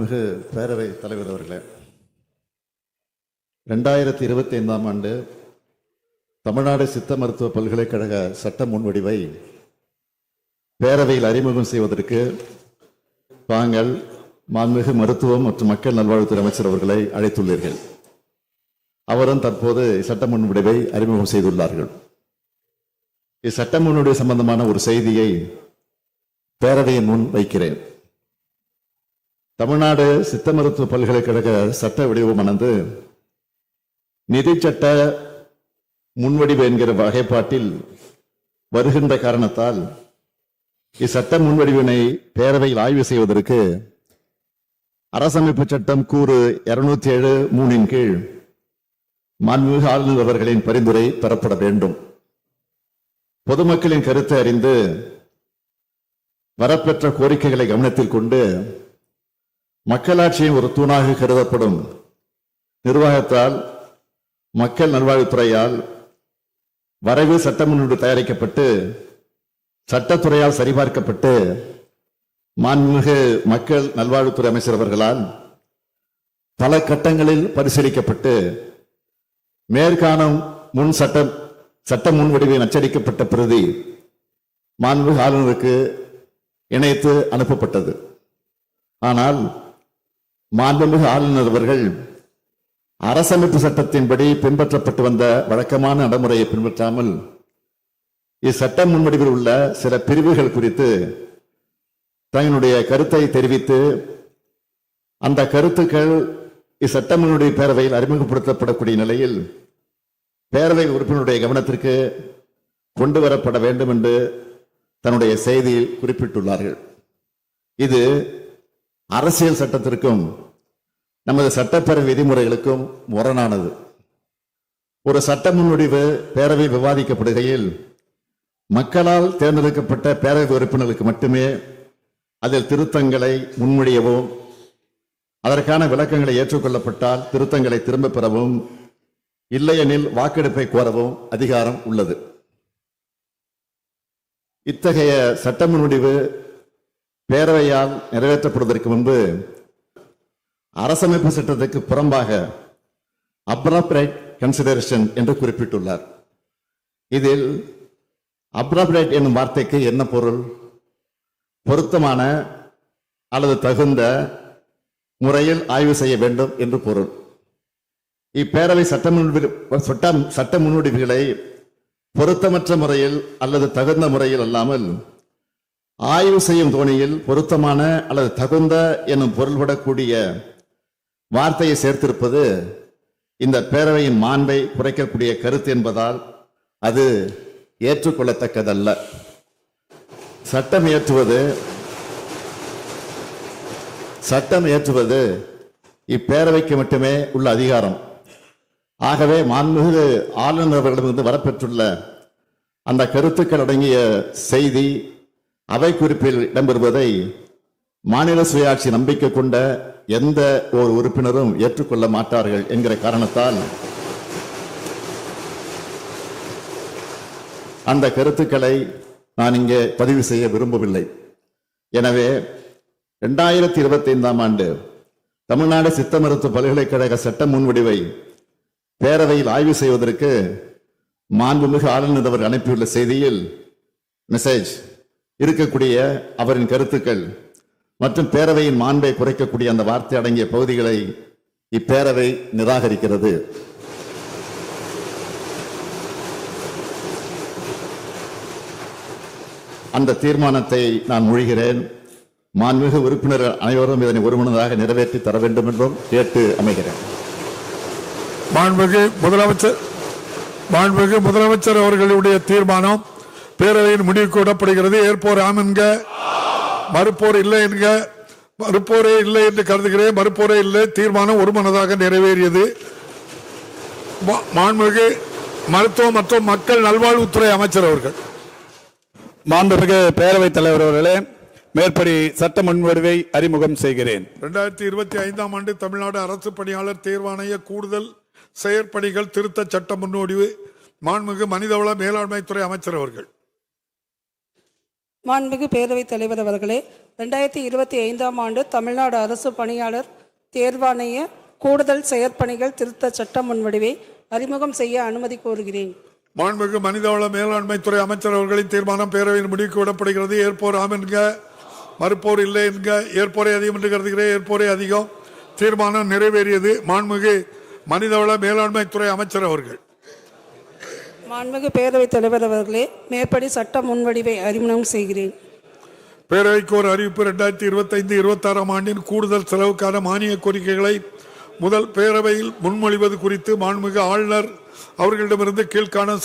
மிகு பேரவை தலைவர் அவர்களே ரெண்டாயிரத்தி இருபத்தி ஐந்தாம் ஆண்டு தமிழ்நாடு சித்த மருத்துவ பல்கலைக்கழக சட்ட முன்வடிவை பேரவையில் அறிமுகம் செய்வதற்கு தாங்கள் மாண்புமிகு மருத்துவம் மற்றும் மக்கள் நல்வாழ்வுத்துறை அமைச்சர் அவர்களை அழைத்துள்ளீர்கள். அவரும் தற்போது சட்ட முன்வடிவை அறிமுகம் செய்துள்ளார்கள். இச்சட்ட முன்வடிவு சம்பந்தமான ஒரு செய்தியை பேரவையின் முன் வைக்கிறேன். தமிழ்நாடு சித்த மருத்துவ பல்கலைக்கழக சட்ட வடிவமானது நிதி சட்ட முன்வடிவு என்கிற வகைப்பாட்டில் வருகின்ற காரணத்தால் இச்சட்ட முன்வடிவினை பேரவையில் ஆய்வு செய்வதற்கு அரசமைப்பு சட்டம் கூறு இருநூத்தி ஏழு மூணின் கீழ் மாண்புமிகு ஆளுநர் அவர்களின் பரிந்துரை பெறப்பட வேண்டும். பொதுமக்களின் கருத்தை அறிந்து வரப்பெற்ற கோரிக்கைகளை கவனத்தில் கொண்டு மக்களாட்சியின் ஒரு தூணாக கருதப்படும் நிர்வாகத்தால் மக்கள் நல்வாழ்வுத்துறையால் வரைவு சட்ட முன்னோடு தயாரிக்கப்பட்டு சட்டத்துறையால் சரிபார்க்கப்பட்டு மாண்புமிகு மக்கள் நல்வாழ்வுத்துறை அமைச்சர் அவர்களால் பல கட்டங்களில் பரிசீலிக்கப்பட்டு மேற்காணும் முன் சட்டம் சட்ட முன்வடிவில் அச்சடிக்கப்பட்ட பிரதி மாண்புமிகு ஆளுநருக்கு இணைத்து அனுப்பப்பட்டது. ஆனால் மாண்புமிகு ஆளுநர் அவர்கள் அரசமைப்பு சட்டத்தின்படி பின்பற்றப்பட்டு வந்த வழக்கமான நடைமுறையை பின்பற்றாமல் இச்சட்ட முன்வடிவில் உள்ள சில பிரிவுகள் குறித்து தங்களுடைய கருத்தை தெரிவித்து அந்த கருத்துக்கள் இச்சட்டமனுடைய பேரவையில் அறிமுகப்படுத்தப்படக்கூடிய நிலையில் பேரவை உறுப்பினருடைய கவனத்திற்கு கொண்டு வரப்பட வேண்டும் என்று தன்னுடைய செய்தியில் குறிப்பிட்டுள்ளார்கள். இது அரசியல் சட்டத்திற்கும் நமது சட்டப்பேரவை விதிமுறைகளுக்கும் முரணானது. ஒரு சட்ட முன்வடிவு பேரவை விவாதிக்கப்படுகையில் மக்களால் தேர்ந்தெடுக்கப்பட்ட பேரவை உறுப்பினர்களுக்கு மட்டுமே அதில் திருத்தங்களை முன்மொழியவும் அதற்கான விளக்கங்களை ஏற்றுக்கொள்ளப்பட்டால் திருத்தங்களை திரும்பப் பெறவும் இல்லையெனில் வாக்கெடுப்பை கோரவும் அதிகாரம் உள்ளது. இத்தகைய சட்ட முன்வடிவு பேரவையால் நிறைவேற்றப்படுவதற்கு முன்பு அரசமைப்பு சட்டத்துக்கு புறம்பாக அப்ராப்ரேட் கன்சிடரேஷன் என்று குறிப்பிட்டுள்ளார். இதில் அப்ராப்ரேட் என்னும் வார்த்தைக்கு என்ன பொருள்? பொருத்தமான அல்லது தகுந்த முறையில் ஆய்வு செய்ய வேண்டும் என்று பொருள். இப்பேரவை சட்ட முன்வடி- சட்டம் சட்ட முன்வடிவுகளை பொருத்தமற்ற முறையில் அல்லது தகுந்த முறையில் அல்லாமல் ஆய்வு செய்யும் தோணியில் பொருத்தமான அல்லது தகுந்த எனும் பொருள்படக்கூடிய வார்த்தையை சேர்த்திருப்பது இந்த பேரவையின் மாண்பை குறைக்கக்கூடிய கருத்து என்பதால் அது ஏற்றுக்கொள்ளத்தக்கதல்ல. சட்டம் இயற்றுவது சட்டம் இயற்றுவது இப்பேரவைக்கு மட்டுமே உள்ள அதிகாரம். ஆகவே மாண்புமிகு ஆளுநர் அவர்களிடமிருந்து வரப்பெற்றுள்ள அந்த கருத்துக்கள் அடங்கிய செய்தி அவை குறிப்பில் இடம்பெறுவதை மாநில சுயாட்சி நம்பிக்கை கொண்ட எந்த ஒரு உறுப்பினரும் ஏற்றுக்கொள்ள மாட்டார்கள் என்கிற காரணத்தால் அந்த கருத்துக்களை நான் இங்கே பதிவு செய்ய விரும்பவில்லை. எனவே இரண்டாயிரத்தி இருபத்தி ஐந்தாம் ஆண்டு தமிழ்நாடு சித்த மருத்துவ பல்கலைக்கழக சட்ட முன்வடிவை பேரவையில் ஆய்வு செய்வதற்கு மாண்புமிகு ஆளுநர் அவர் அனுப்பியுள்ள செய்தியில் மெசேஜ் இருக்கக்கூடிய அவரின் கருத்துக்கள் மற்றும் பேரவையின் மாண்பை குறைக்கக்கூடிய அந்த வார்த்தை அடங்கிய பகுதிகளை இப்பேரவை நிராகரிக்கிறது. அந்த தீர்மானத்தை நான் மொழிகிறேன். மாண்புமிகு உறுப்பினர் அனைவரும் இதனை ஒருமனதாக நிறைவேற்றி தர வேண்டும் என்றும் கேட்டு அமைகிறேன். மாண்புமிகு முதலமைச்சர் மாண்புமிகு முதலமைச்சர் அவர்களுடைய தீர்மானம் பேரவையின் முடிவுக்கு விடப்படுகிறது. ஏற்போர் ஆம் என்க. மறுப்போர் இல்லை என்க. மறுப்போரே இல்லை என்று கருதுகிறேன். மறுப்போரே இல்லை. தீர்மானம் ஒருமனதாக நிறைவேறியது. மாண்புமிகு மருத்துவ மற்றும் மக்கள் நல்வாழ்வுத்துறை அமைச்சர் அவர்கள். மாண்புமிகு பேரவைத் தலைவர் அவர்களே மேற்படி சட்ட முன்வடிவை அறிமுகம் செய்கிறேன். ரெண்டாயிரத்தி இருபத்தி ஐந்தாம் ஆண்டு தமிழ்நாடு அரசு பணியாளர் தேர்வாணைய கூடுதல் செயற்பணிகள் திருத்த சட்ட முன்னோடிவு மாண்புமிகு மனிதவள மேலாண்மைத்துறை அமைச்சர் அவர்கள். மாண்புமிகு பேரவைத் தலைவர் அவர்களே ரெண்டாயிரத்தி இருபத்தி ஐந்தாம் ஆண்டு தமிழ்நாடு அரசு பணியாளர் தேர்வாணைய கூடுதல் செயற்பணிகள் திருத்த சட்ட முன்வடிவை அறிமுகம் செய்ய அனுமதி கோருகிறேன். மாண்புமிகு மனிதவள மேலாண்மை துறை அமைச்சர் அவர்களின் தீர்மானம் பேரவையின் முடிவுக்கு விடப்படுகிறது. ஏற்போர் ஆம் என்க மறுப்போர் இல்லை என்க ஏற்போரே அதிகம் என்று கருதுகிறேன். ஏற்போரே அதிகம் தீர்மானம் நிறைவேறியது மாண்புமிகு மனிதவள மேலாண்மை துறை அமைச்சர் அவர்கள். மாண்புமிகு பேரவைத் தலைவர் அவர்களே மேற்படி சட்ட முன்வடிவை அறிமுகம் செய்கிறேன். பேரவைக்கு ஒரு அறிவிப்பு ரெண்டாயிரத்தி இருபத்தைந்து இருபத்தாறாம் ஆண்டின் கூடுதல் செலவுக்கான மானிய கோரிக்கைகளை முதல் பேரவையில் முன்மொழிவது குறித்து மாண்புமிகு ஆளுநர் அவர்களிடமிருந்து கீழ்காணும்